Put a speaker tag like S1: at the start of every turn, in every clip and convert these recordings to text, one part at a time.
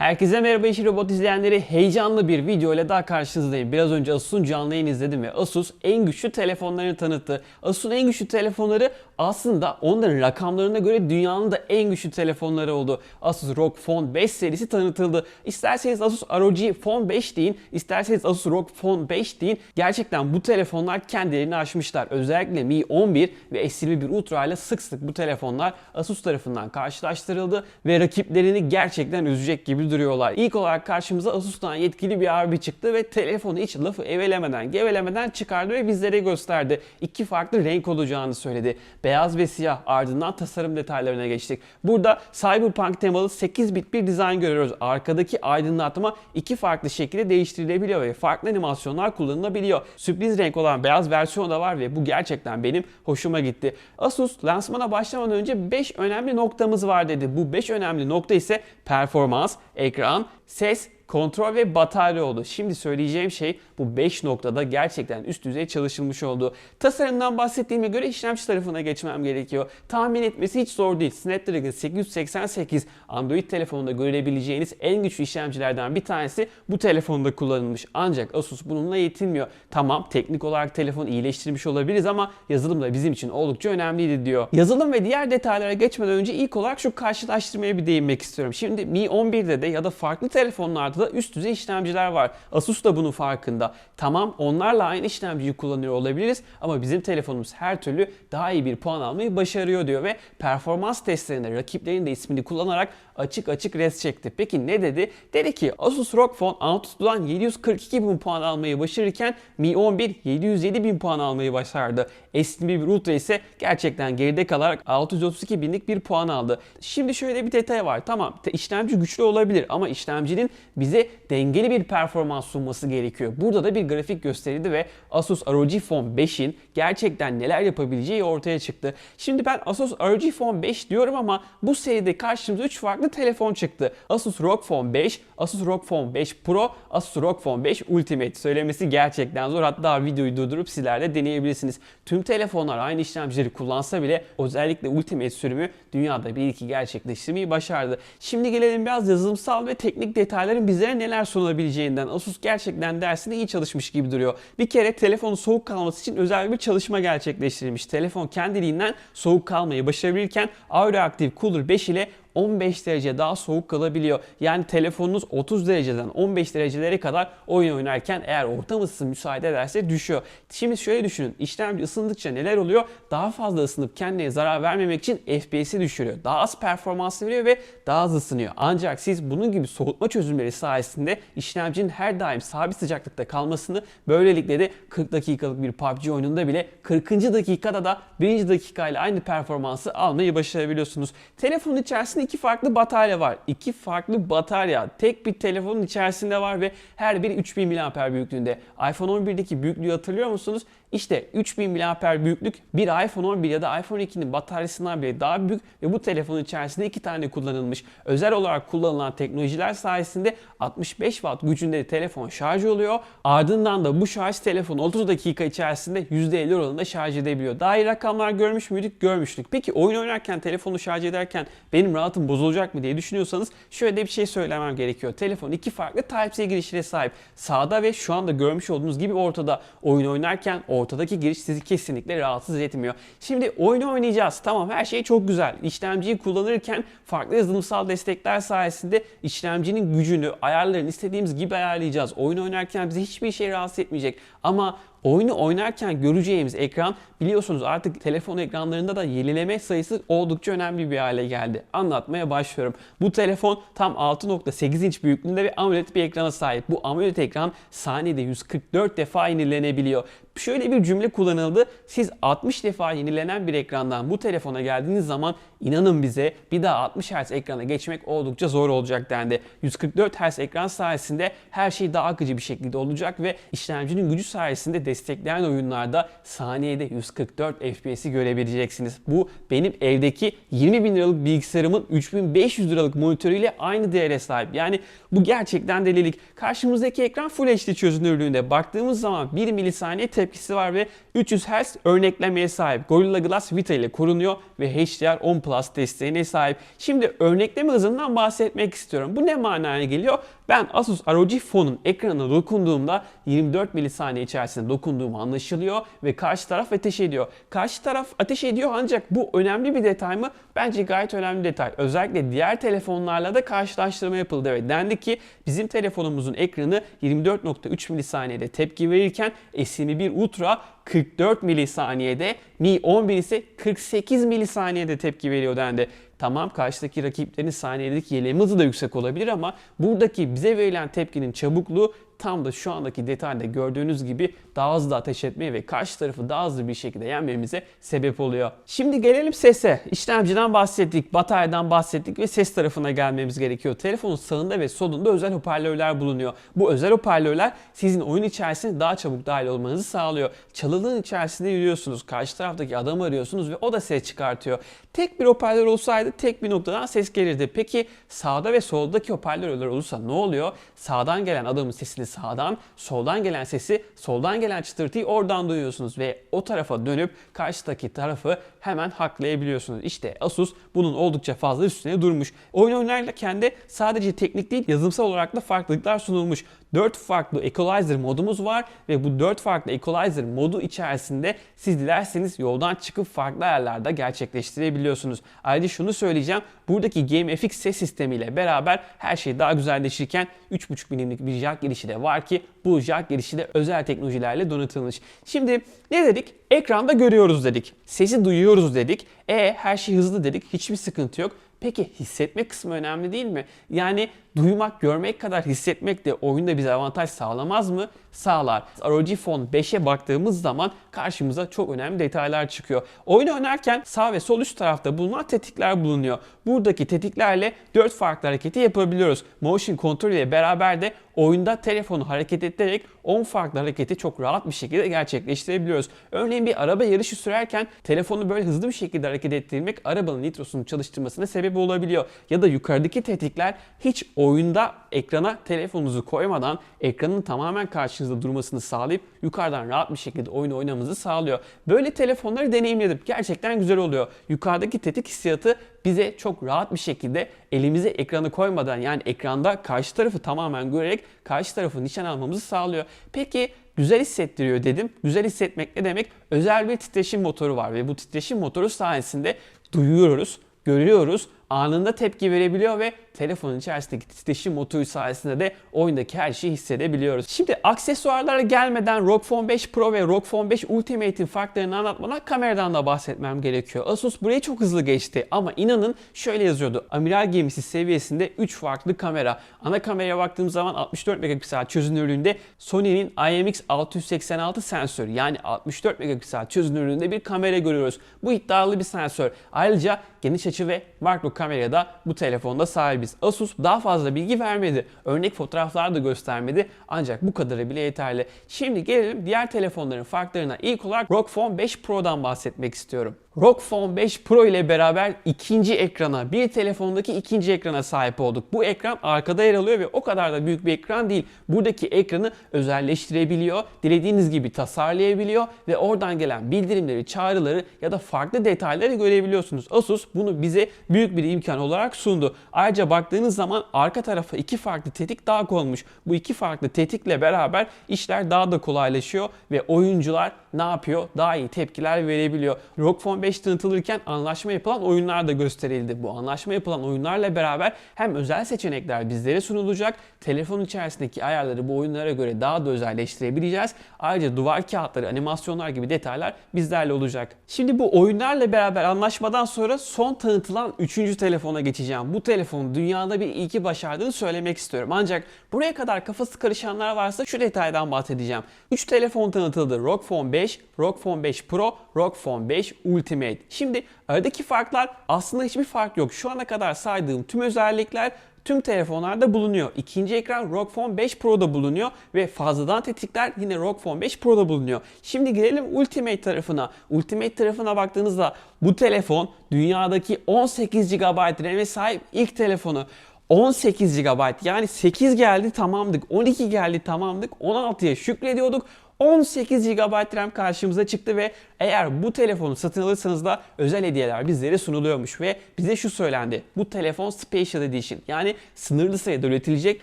S1: Herkese merhaba işi robot izleyenleri heyecanlı bir video ile daha karşınızdayım. Biraz önce Asus'un canlı yayın izledim ve Asus en güçlü telefonlarını tanıttı. Asus'un en güçlü telefonları aslında onların rakamlarına göre dünyanın da en güçlü telefonları oldu. Asus ROG Phone 5 serisi tanıtıldı. İsterseniz Asus ROG Phone 5 deyin, isterseniz Asus ROG Phone 5 deyin. Gerçekten bu telefonlar kendilerini aşmışlar. Özellikle Mi 11 ve S21 Ultra ile sık sık bu telefonlar Asus tarafından karşılaştırıldı ve rakiplerini gerçekten üzecek gibi duruyorlar. İlk olarak karşımıza Asus'tan yetkili bir abi çıktı ve telefonu hiç lafı evelemeden, gevelemeden çıkardı ve bizlere gösterdi. İki farklı renk olacağını söyledi. Beyaz ve siyah ardından tasarım detaylarına geçtik. Burada Cyberpunk temalı 8 bit bir dizayn görüyoruz. Arkadaki aydınlatma iki farklı şekilde değiştirilebiliyor ve farklı animasyonlar kullanılabiliyor. Sürpriz renk olan beyaz versiyon da var ve bu gerçekten benim hoşuma gitti. Asus lansmana başlamadan önce 5 önemli noktamız var dedi. Bu 5 önemli nokta ise performans, ekran, ses, kontrol ve batarya oldu. Şimdi söyleyeceğim şey bu 5 noktada gerçekten üst düzey çalışılmış oldu. Tasarımdan bahsettiğime göre işlemci tarafına geçmem gerekiyor. Tahmin etmesi hiç zor değil. Snapdragon 888 Android telefonunda görebileceğiniz en güçlü işlemcilerden bir tanesi bu telefonda kullanılmış. Ancak Asus bununla yetinmiyor. Tamam teknik olarak telefonu iyileştirmiş olabiliriz ama yazılım da bizim için oldukça önemliydi diyor. Yazılım ve diğer detaylara geçmeden önce ilk olarak şu karşılaştırmaya bir değinmek istiyorum. Şimdi Mi 11'de de ya da farklı telefonlarda da üst düzey işlemciler var. Asus da bunun farkında. Tamam onlarla aynı işlemciyi kullanıyor olabiliriz ama bizim telefonumuz her türlü daha iyi bir puan almayı başarıyor diyor ve performans testlerinde rakiplerin de ismini kullanarak açık açık res çekti. Peki ne dedi? Dedi ki Asus ROG Phone Antutu'dan 742 bin puan almayı başarırken Mi 11 707 bin puan almayı başardı. S21 Ultra ise gerçekten geride kalarak 632 binlik bir puan aldı. Şimdi şöyle bir detay var. Tamam işlemci güçlü olabilir ama işlemcinin bize dengeli bir performans sunması gerekiyor. Burada da bir grafik gösterildi ve Asus ROG Phone 5'in gerçekten neler yapabileceği ortaya çıktı. Şimdi ben Asus ROG Phone 5 diyorum ama bu seride karşımıza 3 farklı telefon çıktı. Asus ROG Phone 5, Asus ROG Phone 5 Pro, Asus ROG Phone 5 Ultimate. Söylemesi gerçekten zor. Hatta videoyu durdurup sizler de deneyebilirsiniz. Tüm telefonlar aynı işlemcileri kullansa bile özellikle Ultimate sürümü dünyada bir iki gerçekleştirmeyi başardı. Şimdi gelelim biraz yazılımsal ve teknik detayların bizlere neler sunabileceğinden. Asus gerçekten dersinde iyi çalışmış gibi duruyor. Bir kere telefonun soğuk kalması için özel bir çalışma gerçekleştirilmiş. Telefon kendiliğinden soğuk kalmayı başarabilirken Aeroactive Cooler 5 ile 15 derece daha soğuk kalabiliyor. Yani telefonunuz 30 dereceden 15 derecelere kadar oyun oynarken eğer ortam ısısı müsaade ederse düşüyor. Şimdi şöyle düşünün. İşlemci ısındıkça neler oluyor? Daha fazla ısınıp kendine zarar vermemek için FPS'i düşürüyor. Daha az performans veriyor ve daha az ısınıyor. Ancak siz bunun gibi soğutma çözümleri sayesinde işlemcinin her daim sabit sıcaklıkta kalmasını böylelikle de 40 dakikalık bir PUBG oyununda bile 40. dakikada da 1. dakikayla aynı performansı almayı başarabiliyorsunuz. Telefonun içerisinde iki farklı batarya var. İki farklı batarya tek bir telefonun içerisinde var ve her biri 3000 mAh büyüklüğünde. iPhone 11'deki büyüklüğü hatırlıyor musunuz? İşte 3000 mAh büyüklük bir iPhone 11 ya da iPhone 2'nin bataryasından bile daha büyük ve bu telefonun içerisinde iki tane kullanılmış. Özel olarak kullanılan teknolojiler sayesinde 65 Watt gücünde telefon şarj oluyor. Ardından da bu şarj telefonu 30 dakika içerisinde %50 oranında şarj edebiliyor. Daha iyi rakamlar görmüş müydük? Görmüştük. Peki oyun oynarken telefonu şarj ederken benim rahatım bozulacak mı diye düşünüyorsanız şöyle bir şey söylemem gerekiyor. Telefon iki farklı Type-C girişine sahip. Sağda ve şu anda görmüş olduğunuz gibi ortada oyun oynarken ortadaki giriş sizi kesinlikle rahatsız etmiyor. Şimdi oyunu oynayacağız. Tamam her şey çok güzel. İşlemciyi kullanırken farklı yazılımsal destekler sayesinde işlemcinin gücünü, ayarlarını istediğimiz gibi ayarlayacağız. Oyun oynarken bizi hiçbir şey rahatsız etmeyecek. Ama oyunu oynarken göreceğimiz ekran biliyorsunuz artık telefon ekranlarında da yenileme sayısı oldukça önemli bir hale geldi. Anlatmaya başlıyorum. Bu telefon tam 6.8 inç büyüklüğünde ve AMOLED bir ekrana sahip. Bu AMOLED ekran saniyede 144 defa yenilenebiliyor. Şöyle bir cümle kullanıldı. Siz 60 defa yenilenen bir ekrandan bu telefona geldiğiniz zaman inanın bize bir daha 60 Hz ekrana geçmek oldukça zor olacak dendi. 144 Hz ekran sayesinde her şey daha akıcı bir şekilde olacak ve işlemcinin gücü sayesinde destekleyen oyunlarda saniyede 144 FPS'i görebileceksiniz. Bu benim evdeki 20 bin liralık bilgisayarımın 3500 liralık monitörüyle aynı değere sahip. Yani bu gerçekten delilik. Karşımızdaki ekran Full HD çözünürlüğünde baktığımız zaman 1 milisaniye tepkisi var ve 300 Hz örneklemeye sahip. Gorilla Glass Vita ile korunuyor ve HDR10 Plus desteğine sahip. Şimdi örnekleme hızından bahsetmek istiyorum. Bu ne manaya geliyor? Ben Asus ROG Phone'un ekranına dokunduğumda 24 milisaniye içerisinde dokunduğum anlaşılıyor ve karşı taraf ateş ediyor. Karşı taraf ateş ediyor ancak bu önemli bir detay mı? Bence gayet önemli bir detay. Özellikle diğer telefonlarla da karşılaştırma yapıldı ve dendi ki bizim telefonumuzun ekranı 24.3 milisaniyede tepki verirken S21 Ultra 44 milisaniyede, Mi 11 ise 48 milisaniyede tepki veriyor dendi. Tamam karşıdaki rakiplerin saniyedeki yenileme hızı da yüksek olabilir ama buradaki bize verilen tepkinin çabukluğu tam da şu andaki detayda gördüğünüz gibi daha hızlı ateş etmeye ve karşı tarafı daha hızlı bir şekilde yenmemize sebep oluyor. Şimdi gelelim sese. İşlemciden bahsettik, bataryadan bahsettik ve ses tarafına gelmemiz gerekiyor. Telefonun sağında ve solunda özel hoparlörler bulunuyor. Bu özel hoparlörler sizin oyun içerisinde daha çabuk dahil olmanızı sağlıyor. Çalılığın içerisinde yürüyorsunuz, karşı taraftaki adamı arıyorsunuz ve o da ses çıkartıyor. Tek bir hoparlör olsaydı tek bir noktadan ses gelirdi. Peki sağda ve soldaki hoparlörler olursa ne oluyor? Sağdan gelen adamın sesini sağdan, soldan gelen sesi, soldan gelen çıtırtıyı oradan duyuyorsunuz ve o tarafa dönüp karşıdaki tarafı hemen haklayabiliyorsunuz. İşte Asus bunun oldukça fazla üstüne durmuş. Oyun oynarken de sadece teknik değil yazılımsal olarak da farklılıklar sunulmuş. 4 farklı equalizer modumuz var ve bu 4 farklı equalizer modu içerisinde siz dilerseniz yoldan çıkıp farklı ayarlarda gerçekleştirebiliyorsunuz. Ayrıca şunu söyleyeceğim. Buradaki GameFX ses sistemiyle beraber her şey daha güzelleşirken 3.5 milimlik bir jack girişi de var ki bu jack girişi de özel teknolojilerle donatılmış. Şimdi ne dedik? Ekranda görüyoruz dedik. Sesi duyuyoruz dedik. E her şey hızlı dedik. Hiçbir sıkıntı yok. Peki hissetme kısmı önemli değil mi? Yani duymak, görmek kadar hissetmek de oyunda bize avantaj sağlamaz mı? Sağlar. ROG Phone 5'e baktığımız zaman karşımıza çok önemli detaylar çıkıyor. Oyunu oynarken sağ ve sol üst tarafta bulunan tetikler bulunuyor. Buradaki tetiklerle 4 farklı hareketi yapabiliyoruz. Motion Control ile beraber de oyunda telefonu hareket ettirerek 10 farklı hareketi çok rahat bir şekilde gerçekleştirebiliyoruz. Örneğin bir araba yarışı sürerken telefonu böyle hızlı bir şekilde hareket ettirmek arabanın nitrosunu çalıştırmasına sebep olabiliyor. Ya da yukarıdaki tetikler hiç oyunda ekrana telefonunuzu koymadan ekranın tamamen karşınızda durmasını sağlayıp yukarıdan rahat bir şekilde oyunu oynamamızı sağlıyor. Böyle telefonları deneyimledim. Gerçekten güzel oluyor. Yukarıdaki tetik hissiyatı bize çok rahat bir şekilde elimize ekranı koymadan yani ekranda karşı tarafı tamamen görerek karşı tarafı nişan almamızı sağlıyor. Peki güzel hissettiriyor dedim. Güzel hissetmek ne demek? Özel bir titreşim motoru var ve bu titreşim motoru sayesinde duyuyoruz, görüyoruz, anında tepki verebiliyor ve telefonun içerisindeki titreşim motoru sayesinde de oyundaki her şeyi hissedebiliyoruz. Şimdi aksesuarlara gelmeden ROG Phone 5 Pro ve ROG Phone 5 Ultimate'in farklarını anlatmadan kameradan da bahsetmem gerekiyor. Asus burayı çok hızlı geçti ama inanın şöyle yazıyordu. Amiral gemisi seviyesinde 3 farklı kamera. Ana kameraya baktığım zaman 64 megapiksel çözünürlüğünde Sony'nin IMX686 sensör yani 64 megapiksel çözünürlüğünde bir kamera görüyoruz. Bu iddialı bir sensör. Ayrıca geniş açı ve makro kameraya da bu telefonda sahibiz. Asus daha fazla bilgi vermedi. Örnek fotoğraflar da göstermedi. Ancak bu kadarı bile yeterli. Şimdi gelelim diğer telefonların farklarına. İlk olarak ROG Phone 5 Pro'dan bahsetmek istiyorum. ROG Phone 5 Pro ile beraber ikinci ekrana, bir telefondaki ikinci ekrana sahip olduk. Bu ekran arkada yer alıyor ve o kadar da büyük bir ekran değil. Buradaki ekranı özelleştirebiliyor, dilediğiniz gibi tasarlayabiliyor ve oradan gelen bildirimleri, çağrıları ya da farklı detayları görebiliyorsunuz. Asus bunu bize büyük bir imkan olarak sundu. Ayrıca baktığınız zaman arka tarafa iki farklı tetik daha konmuş. Bu iki farklı tetikle beraber işler daha da kolaylaşıyor ve oyuncular ne yapıyor? Daha iyi tepkiler verebiliyor. ROG Phone 5 tanıtılırken anlaşma yapılan oyunlar da gösterildi. Bu anlaşma yapılan oyunlarla beraber hem özel seçenekler bizlere sunulacak, telefon içerisindeki ayarları bu oyunlara göre daha da özelleştirebileceğiz. Ayrıca duvar kağıtları, animasyonlar gibi detaylar bizlerle olacak. Şimdi bu oyunlarla beraber anlaşmadan sonra son tanıtılan 3. telefona geçeceğim. Bu telefonun dünyada bir ilki başardığını söylemek istiyorum. Ancak buraya kadar kafası karışanlar varsa şu detaydan bahsedeceğim. 3 telefon tanıtıldı. ROG Phone 5, ROG Phone 5 Pro, ROG Phone 5 Ultimate. Şimdi aradaki farklar aslında hiçbir fark yok. Şu ana kadar saydığım tüm özellikler tüm telefonlarda bulunuyor. İkinci ekran ROG Phone 5 Pro'da bulunuyor ve fazladan tetikler yine ROG Phone 5 Pro'da bulunuyor. Şimdi gelelim Ultimate tarafına. Ultimate tarafına baktığınızda bu telefon dünyadaki 18 GB RAM'e sahip ilk telefonu. 18 GB yani 8 geldi tamamdık, 12 geldi tamamdık, 16'ya şükrediyorduk. 18 GB RAM karşımıza çıktı ve eğer bu telefonu satın alırsanız da özel hediyeler bizlere sunuluyormuş ve bize şu söylendi. Bu telefon Special Edition yani sınırlı sayıda üretilecek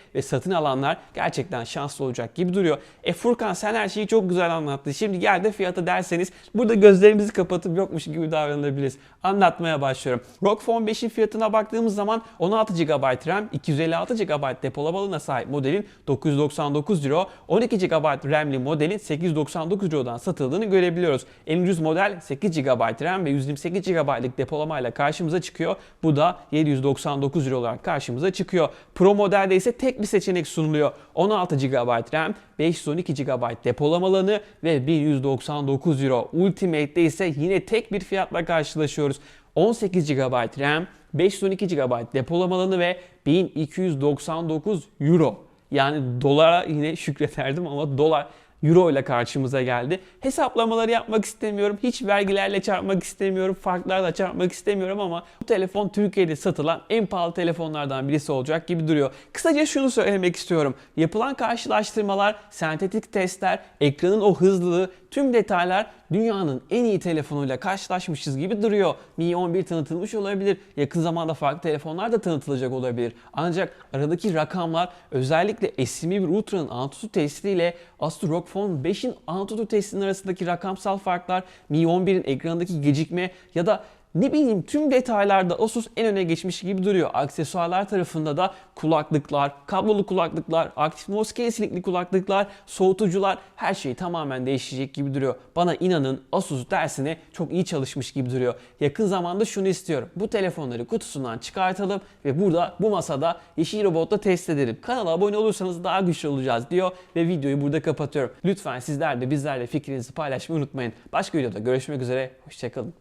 S1: ve satın alanlar gerçekten şanslı olacak gibi duruyor. E Furkan sen her şeyi çok güzel anlattın. Şimdi gel de fiyatı derseniz burada gözlerimizi kapatıp yokmuş gibi davranabiliriz. Anlatmaya başlıyorum. ROG Phone 5'in fiyatına baktığımız zaman 16 GB RAM, 256 GB depolama alanına sahip modelin 999 Euro, 12 GB RAM'li modelin 899 Euro'dan satıldığını görebiliyoruz. En ucuz model 8 GB RAM ve 128 GB'lık depolamayla karşımıza çıkıyor. Bu da 799 Euro olarak karşımıza çıkıyor. Pro modelde ise tek bir seçenek sunuluyor. 16 GB RAM, 512 GB depolama alanı ve 1199 Euro. Ultimate'de ise yine tek bir fiyatla karşılaşıyoruz. 18 GB RAM, 512 GB depolama alanı ve 1299 Euro. Yani dolara yine şükrederdim ama dolar Euro ile karşımıza geldi. Hesaplamaları yapmak istemiyorum. Hiç vergilerle çarpmak istemiyorum. Farklarla çarpmak istemiyorum ama bu telefon Türkiye'de satılan en pahalı telefonlardan birisi olacak gibi duruyor. Kısaca şunu söylemek istiyorum. Yapılan karşılaştırmalar, sentetik testler, ekranın o hızlılığı, tüm detaylar dünyanın en iyi telefonuyla karşılaşmışız gibi duruyor. Mi 11 tanıtılmış olabilir. Yakın zamanda farklı telefonlar da tanıtılacak olabilir. Ancak aradaki rakamlar özellikle S21 Ultra'nın Antutu testiyle Asus ROG Phone 5'in Antutu testinin arasındaki rakamsal farklar, Mi 11'in ekranındaki gecikme ya da ne bileyim tüm detaylarda Asus en öne geçmiş gibi duruyor. Aksesuarlar tarafında da kulaklıklar, kablolu kulaklıklar, aktif noise canceling'li kulaklıklar, soğutucular her şey tamamen değişecek gibi duruyor. Bana inanın Asus dersine çok iyi çalışmış gibi duruyor. Yakın zamanda şunu istiyorum. Bu telefonları kutusundan çıkartalım ve burada bu masada Yeşil Robot'ta test edelim. Kanala abone olursanız daha güçlü olacağız diyor ve videoyu burada kapatıyorum. Lütfen sizler de bizlerle fikrinizi paylaşmayı unutmayın. Başka videoda görüşmek üzere. Hoşçakalın.